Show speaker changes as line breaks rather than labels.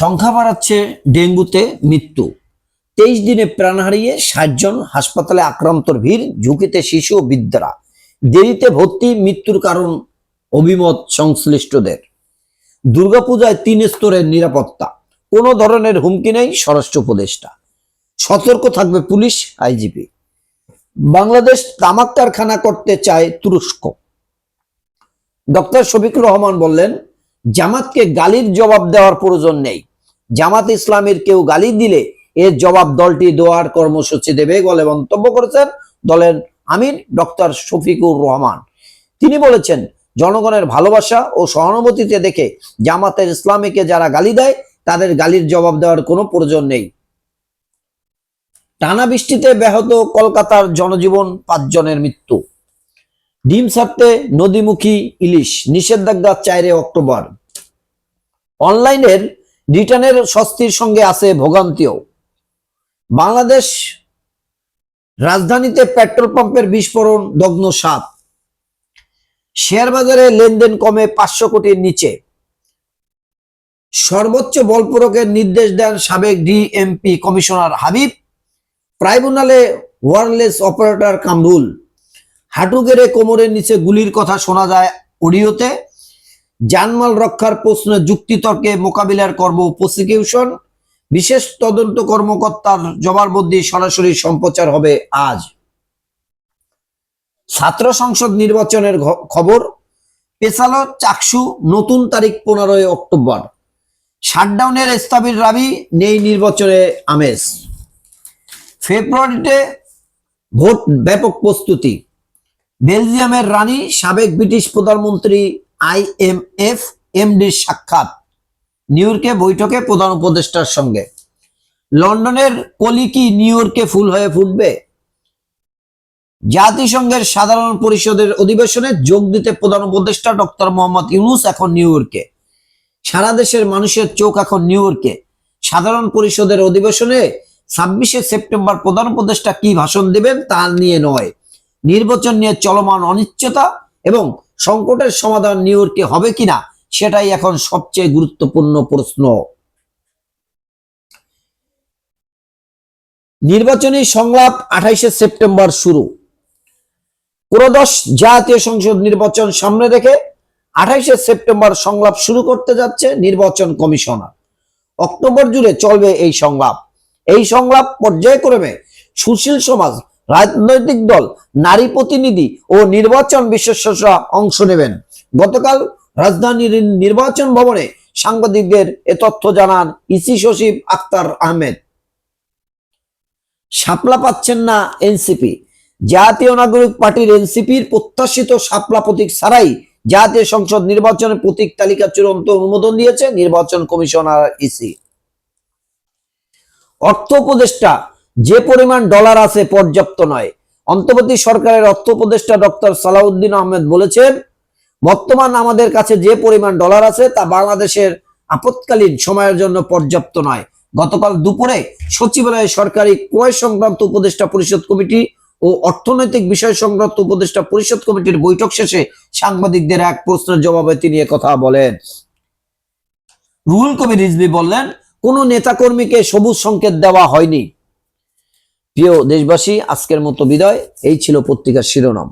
সংখ্যা বাড়াচ্ছে ডেঙ্গুতে মৃত্যু। তেইশ দিনে প্রাণ হারিয়ে ষাট জন হাসপাতালে আক্রান্তর ভিড়, ঝুঁকিতে শিশু ও বৃদ্ধরা। দেরিতে ভর্তি, মৃত্যুর কারণ অভিমত সংশ্লিষ্টদের। দুর্গাপূজায় তিন স্তরের নিরাপত্তা। কোনো ধরনের হুমকি নেই স্বরাষ্ট্র উপদেষ্টা। সতর্ক থাকবে পুলিশ, আইজিপি। বাংলাদেশ তামাক কারখানা করতে চায় তুরস্ক। ডক্টর শফিকুর রহমান বললেন, জামাতকে গালির জবাব দেওয়ার প্রয়োজন নেই। জামাত ইসলামের কেউ গালি দিলে এর জবাব দলটি দোয়ার কর্মসূচি দেবে বলে মন্তব্য করেছেন দলের আমির ডক্টর শফিকুর রহমান। তিনি বলেছেন, জনগণের ভালোবাসা ও সহানুভূতিতে দেখে জামাতের ইসলামীকে যারা গালি দেয়, তাদের গালির জবাব দেওয়ার কোনো প্রয়োজন নেই। টানা বৃষ্টিতে ব্যাহত কলকাতার জনজীবন পাঁচজনের মৃত্যু। ডিম ছাড়তে নদীমুখী ইলিশ, নিষেধাজ্ঞা চাইরে অক্টোবর। অনলাইনের রিটার্নের স্বস্তির সঙ্গে আছে ভোগান্তিও। বাংলাদেশ রাজধানীতে পেট্রোল পাম্পের বিস্ফোরণ, দগ্ন সাত। শেয়ার বাজারে লেনদেন কমে পাঁচশো কোটির নিচে। সর্বোচ্চ বল প্রয়োগের নির্দেশ দেন সাবেক ডিএমপি কমিশনার হাবিব। ট্রাইব্যুনালে ওয়ারলেস অপারেটর কামরুল। হাঁটু গেড়ে কোমরের নিচে গুলির কথা শোনা যায় অডিওতে। জানমাল রক্ষার প্রশ্নে যুক্তিতর্কে মোকাবিলার কর্ম প্রসিকিউশন বিশেষ তদন্ত কর্মকর্তার জবানবন্দি সরাসরি সম্প্রচার হবে আজ। ছাত্র সংসদ নির্বাচনের খবর পেশালো চাকসু নতুন তারিখ পনেরোই অক্টোবর। শাটডাউনের স্থবির রাবি, নেই নির্বাচনে আমেজ। ফেব্রুয়ারিতে ভোট ব্যাপক প্রস্তুতি। বেলজিয়ামের রানী, সাবেক ব্রিটিশ প্রধানমন্ত্রী আইএমএফ এমডির সাক্ষাৎ নিউ ইয়র্কে বৈঠকে প্রধান উপদেষ্টার সঙ্গে। লন্ডনের কলি কি নিউ ইয়র্কে ফুল হয়ে ফুটবে? জাতিসংঘের সাধারণ পরিষদের অধিবেশনে যোগ দিতে প্রধান উপদেষ্টা ডক্টর মোহাম্মদ ইউনুস এখন নিউ ইয়র্কে। সারা দেশের মানুষের চোখ এখন নিউ ইয়র্কে। সাধারণ পরিষদের অধিবেশনে ছাব্বিশে সেপ্টেম্বর প্রধান উপদেষ্টা কি ভাষণ দেবেন তা নিয়ে নয়। নির্বাচন নিয়ে চলমান অনিশ্চয়তা এবং সংকটের সমাধান নিউ ইয়র্কে হবে কিনা? সেটাই এখন সবচেয়ে গুরুত্বপূর্ণ প্রশ্ন। নির্বাচনী সংলাপ আঠাইশে সেপ্টেম্বর শুরু। ক্রোদশ জাতীয় সংসদ নির্বাচন সামনে রেখে আঠাইশে সেপ্টেম্বর সংলাপ শুরু করতে যাচ্ছে নির্বাচন কমিশনার। অক্টোবর জুড়ে চলবে এই সংলাপ। এই সংলাপ পর্যায়ক্রমে সুশীল সমাজ রাজনৈতিক দল, নারী প্রতিনিধি ও নির্বাচন বিশেষজ্ঞরা অংশ নেবেন। গতকাল রাজধানীর নির্বাচন ভবনে সাংবাদিকদের এ তথ্য জানান ইসি সচিব আক্তার আহমেদ। শাপলা পাচ্ছেন না এনসিপি। জাতীয় নাগরিক পার্টির এনসিপির প্রত্যাশিত সাপলা প্রতীক ছাড়াই জাতীয় সংসদ নির্বাচনের প্রতীক তালিকা চূড়ান্ত অনুমোদন দিয়েছে নির্বাচন কমিশনার ইসি। অর্থ উপদেষ্টা যে পরিমাণ ডলার আছে পর্যাপ্ত নয়। অন্তর্বর্তী সরকারের অর্থ উপদেষ্টা ডক্টর সালাউদ্দিন আহমেদ বলেছেন, বর্তমান আমাদের কাছে যে পরিমাণ ডলার আছে তা বাংলাদেশের আপৎকালীন সময়ের জন্য পর্যাপ্ত নয়। গতকাল দুপুরে সচিবালয়ে সরকারি ক্রয় সংক্রান্ত উপদেষ্টা পরিষদ কমিটি ও অর্থনৈতিক বিষয় সংক্রান্ত উপদেষ্টা পরিষদ কমিটির বৈঠক শেষে সাংবাদিকদের এক প্রশ্নের জবাবে তিনি কথা বলেন। রুহুল কবির রিজবি বললেন, কোন নেতাকর্মীকে সবুজ সংকেত দেওয়া হয়নি। প্রিয় দেশবাসী আজকের মতো বিদায়। এই ছিল পত্রিকার শিরোনাম।